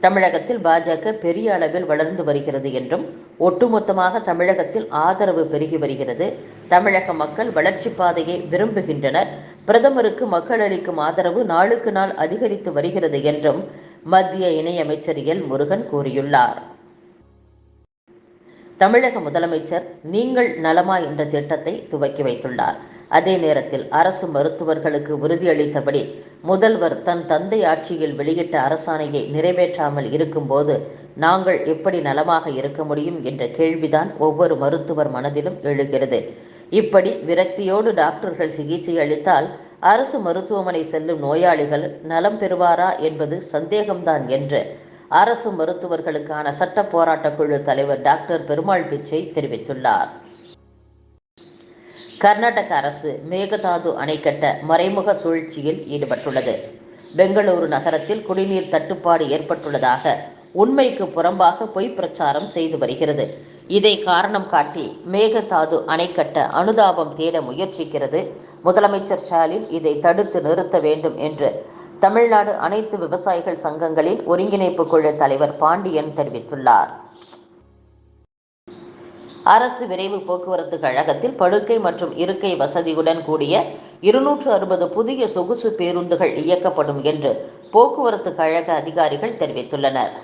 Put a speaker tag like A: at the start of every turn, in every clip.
A: தமிழகத்தில் பாஜக பெரிய அளவில் வளர்ந்து வருகிறது என்றும் ஒட்டுமொத்தமாக தமிழகத்தில் ஆதரவு பெருகி வருகிறது. தமிழக மக்கள் வளர்ச்சி பாதையை விரும்புகின்றனர். பிரதமருக்கு மக்கள் அளிக்கும் ஆதரவு நாளுக்கு நாள் அதிகரித்து வருகிறது என்றும் மத்திய இணையமைச்சர் எல் முருகன் கூறியுள்ளார். தமிழக முதலமைச்சர் நீங்கள் நலமா என்ற திட்டத்தை துவக்கி வைத்துள்ளார். அதே நேரத்தில் அரசு மருத்துவர்களுக்கு உறுதியளித்தபடி முதல்வர் தன் தந்தை ஆட்சியில் வெளியிட்ட அரசாணையை நிறைவேற்றாமல் இருக்கும்போது நாங்கள் எப்படி நலமாக இருக்க முடியும் என்ற கேள்விதான் ஒவ்வொரு மருத்துவர் மனதிலும் எழுகிறது. இப்படி விரக்தியோடு டாக்டர்கள் சிகிச்சை அளித்தால் அரசு மருத்துவமனை செல்லும் நோயாளிகள் நலம் பெறுவாரா என்பது சந்தேகம்தான் என்று அரசு மருத்துவர்களுக்கான சட்ட போராட்ட குழு தலைவர் டாக்டர் பெருமாள் பிச்சை தெரிவித்துள்ளார். கர்நாடக அரசு மேகதாது அணை கட்ட மறைமுக சூழ்ச்சியில் ஈடுபட்டுள்ளது. பெங்களூரு நகரத்தில் குடிநீர் தட்டுப்பாடு ஏற்பட்டுள்ளதாக உண்மைக்கு புறம்பாக பொய் பிரச்சாரம் செய்து வருகிறது. இதை காரணம் காட்டி மேகதாது அணை கட்ட அனுதாபம் தேட முயற்சிக்கிறது. முதலமைச்சர் ஸ்டாலின் இதை தடுத்து நிறுத்த வேண்டும் என்று தமிழ்நாடு அனைத்து விவசாயிகள் சங்கங்களின் ஒருங்கிணைப்பு குழு தலைவர் பாண்டியன் தெரிவித்துள்ளார். அரசு விரைவு போக்குவரத்து கழகத்தில் படுக்கை மற்றும் இருக்கை வசதியுடன் கூடிய இருநூற்று அறுபது புதிய சொகுசு பேருந்துகள் இயக்கப்படும் என்று போக்குவரத்து கழக அதிகாரிகள் தெரிவித்துள்ளனர்.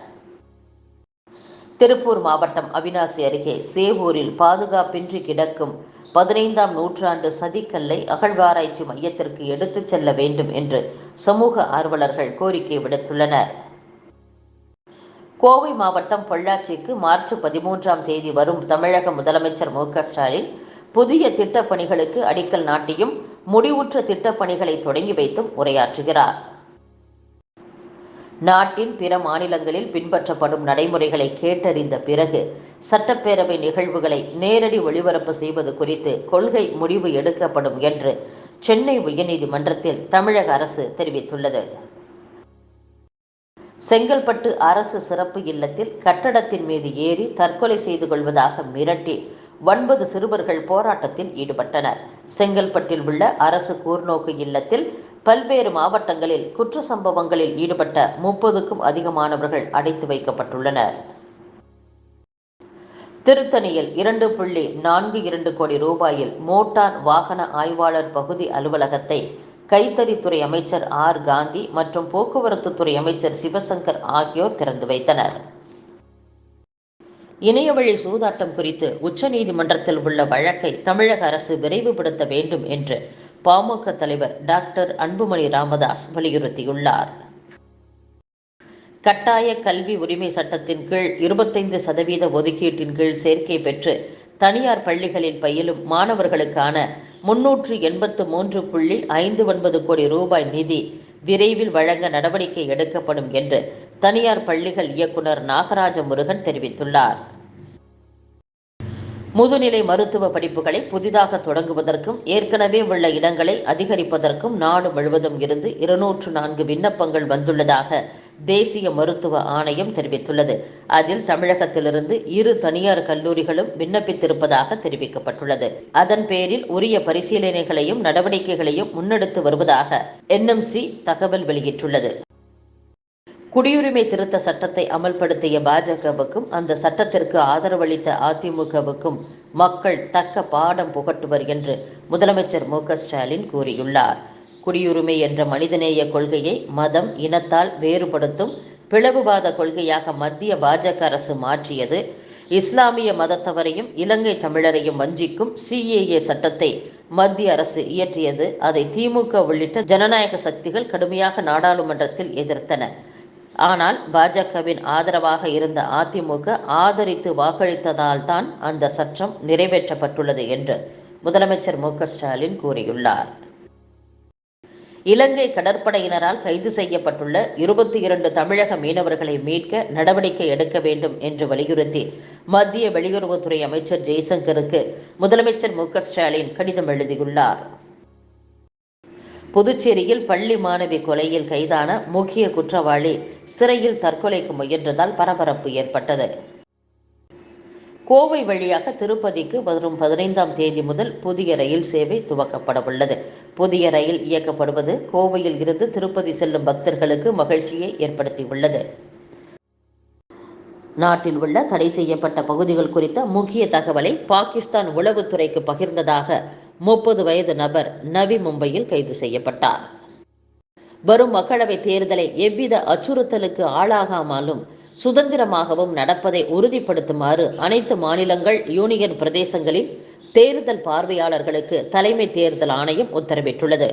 A: திருப்பூர் மாவட்டம் அவினாசி அருகே சேவூரில் பாதுகாப்பின்றி கிடக்கும் பதினைந்தாம் நூற்றாண்டு சதிக்கல்லை அகழ்வாராய்ச்சி மையத்திற்கு எடுத்துச் செல்ல வேண்டும் என்று சமூக ஆர்வலர்கள் கோரிக்கை விடுத்துள்ளனர். கோவை மாவட்டம் பொள்ளாச்சிக்கு மார்ச் பதிமூன்றாம் தேதி வரும் தமிழக முதலமைச்சர் மு ஸ்டாலின் புதிய திட்டப் பணிகளுக்கு அடிக்கல் நாட்டியும் முடிவுற்ற திட்டப் பணிகளை தொடங்கி வைத்தும் உரையாற்றுகிறார். நாட்டின் பிற மாநிலங்களில் பின்பற்றப்படும் நடைமுறைகளை கேட்டறிந்த பிறகு சட்டப்பேரவை நிகழ்வுகளை நேரடி ஒளிபரப்பு செய்வது குறித்து கொள்கை முடிவு எடுக்கப்படும் என்று சென்னை உயர்நீதிமன்றத்தில் தமிழக அரசு தெரிவித்துள்ளது. செங்கல்பட்டு அரசு சிறப்பு இல்லத்தில் கட்டடத்தின் மீது ஏறி தற்கொலை செய்து கொள்வதாக மிரட்டி ஒன்பது சிறுவர்கள் போராட்டத்தில் ஈடுபட்டனர். செங்கல்பட்டில் உள்ள அரசு கூர்நோக்கு இல்லத்தில் பல்வேறு மாவட்டங்களில் குற்ற சம்பவங்களில் ஈடுபட்ட முப்பதுக்கும் அதிகமானவர்கள் அடைத்து வைக்கப்பட்டுள்ளனர். திருத்தணியில் இரண்டு புள்ளி நான்கு இரண்டு கோடி ரூபாயில் மோட்டார் வாகன ஆய்வாளர் பகுதி அலுவலகத்தை கைத்தறித்துறை அமைச்சர் ஆர் காந்தி மற்றும் போக்குவரத்து துறை அமைச்சர் சிவசங்கர் ஆகியோர் திறந்து வைத்தனர். இணையவழி சூதாட்டம் குறித்து உச்சநீதிமன்றத்தில் உள்ள வழக்கை தமிழக அரசு விரைவுபடுத்த வேண்டும் என்று பாமக தலைவர் டாக்டர் அன்புமணி ராமதாஸ் வலியுறுத்தியுள்ளார். கட்டாய கல்வி உரிமை சட்டத்தின் கீழ் இருபத்தைந்து சதவீத ஒதுக்கீட்டின் கீழ் சேர்க்கை பெற்று தனியார் பள்ளிகளில் பயிலும் மாணவர்களுக்கான முன்னூற்று எண்பத்து மூன்று புள்ளி ஐந்து ஒன்பது கோடி ரூபாய் நிதி விரைவில் வழங்க நடவடிக்கை எடுக்கப்படும் என்று தனியார் பள்ளிகள் இயக்குனர் நாகராஜ முருகன் தெரிவித்துள்ளார். முதுநிலை மருத்துவ படிப்புகளை புதிதாக தொடங்குவதற்கும் ஏற்கனவே உள்ள இடங்களை அதிகரிப்பதற்கும் நாடு முழுவதும் இருந்து இருநூற்று நான்கு விண்ணப்பங்கள் வந்துள்ளதாக தேசிய மருத்துவ ஆணையம் தெரிவித்துள்ளது. அதில் தமிழகத்திலிருந்து இரு தனியார் கல்லூரிகளும் விண்ணப்பித்திருப்பதாக தெரிவிக்கப்பட்டுள்ளது. அதன் பேரில் உரிய பரிசீலனைகளையும் நடவடிக்கைகளையும் முன்னெடுத்து வருவதாக என்எம்சி தகவல் வெளியிட்டுள்ளது. குடியுரிமை திருத்த சட்டத்தை அமல்படுத்திய பாஜகவுக்கும் அந்த சட்டத்திற்கு ஆதரவளித்த அதிமுகவுக்கும் மக்கள் தக்க பாடம் புகட்டுவர் என்று முதலமைச்சர் மு ஸ்டாலின் கூறியுள்ளார். குடியுரிமை என்ற மனிதநேய கொள்கையை மதம் இனத்தால் வேறுபடுத்தும் பிளவுவாத கொள்கையாக மத்திய பாஜக அரசு மாற்றியது. இஸ்லாமிய மதத்தவரையும் இலங்கை தமிழரையும் வஞ்சிக்கும் சிஏஏ சட்டத்தை மத்திய அரசு இயற்றியது. அதை திமுக உள்ளிட்ட ஜனநாயக சக்திகள் கடுமையாக நாடாளுமன்றத்தில் எதிர்த்தன. ஆனால் பாஜகவின் ஆதரவாக இருந்த அதிமுக ஆதரித்து வாக்களித்ததால் தான் அந்த சட்டம் நிறைவேற்றப்பட்டுள்ளது என்று முதலமைச்சர் மு ஸ்டாலின் கூறியுள்ளார். இலங்கை கடற்படையினரால் கைது செய்யப்பட்டுள்ள இருபத்தி இரண்டு தமிழக மீனவர்களை மீட்க நடவடிக்கை எடுக்க வேண்டும் என்று வலியுறுத்தி மத்திய வெளியுறவுத்துறை அமைச்சர் ஜெய்சங்கருக்கு முதலமைச்சர் மு ஸ்டாலின் கடிதம் எழுதியுள்ளார். புதுச்சேரியில் பள்ளி மாணவி கொலையில் கைதான முக்கிய குற்றவாளி சிறையில் தற்கொலைக்கு முயன்றதால் பரபரப்பு ஏற்பட்டது. கோவை வழியாக திருப்பதிக்கு வரும் பதினைந்தாம் தேதி முதல் புதிய ரயில் சேவை துவக்கப்பட உள்ளது. புதிய ரயில் இயக்கப்படுவது கோவையில் இருந்து திருப்பதி செல்லும் பக்தர்களுக்கு மகிழ்ச்சியை ஏற்படுத்தியுள்ளது. நாட்டில் உள்ள தடை செய்யப்பட்ட பகுதிகள் குறித்த முக்கிய தகவலை பாகிஸ்தான் உளவுத்துறைக்கு பகிர்ந்ததாக முப்பது வயது நபர் நவி மும்பையில் கைது செய்யப்பட்டார். வரும் மக்களவைத் தேர்தலை எவ்வித அச்சுறுத்தலுக்கு ஆளாகாமலும் சுதந்திரமாகவும் நடப்பதை உறுதிப்படுத்துமாறு அனைத்து மாநிலங்கள் யூனியன் பிரதேசங்களில் தேர்தல் பார்வையாளர்களுக்கு தலைமை தேர்தல் ஆணையம் உத்தரவிட்டுள்ளது.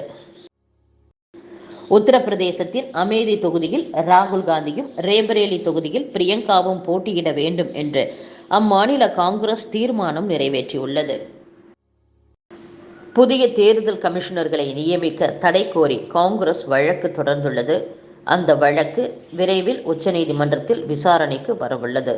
A: உத்தரப்பிரதேசத்தின் அமேதி தொகுதியில் ராகுல் காந்தியும் ரேபரேலி தொகுதியில் பிரியங்காவும் போட்டியிட வேண்டும் என்று அம்மாநில காங்கிரஸ் தீர்மானம் நிறைவேற்றியுள்ளது. புதிய தேர்தல் கமிஷனர்களை நியமிக்க தடை கோரி காங்கிரஸ் வழக்கு தொடர்ந்துள்ளது. அந்த வழக்கு விரைவில் உச்சநீதிமன்றத்தில் விசாரணைக்கு வரவுள்ளது.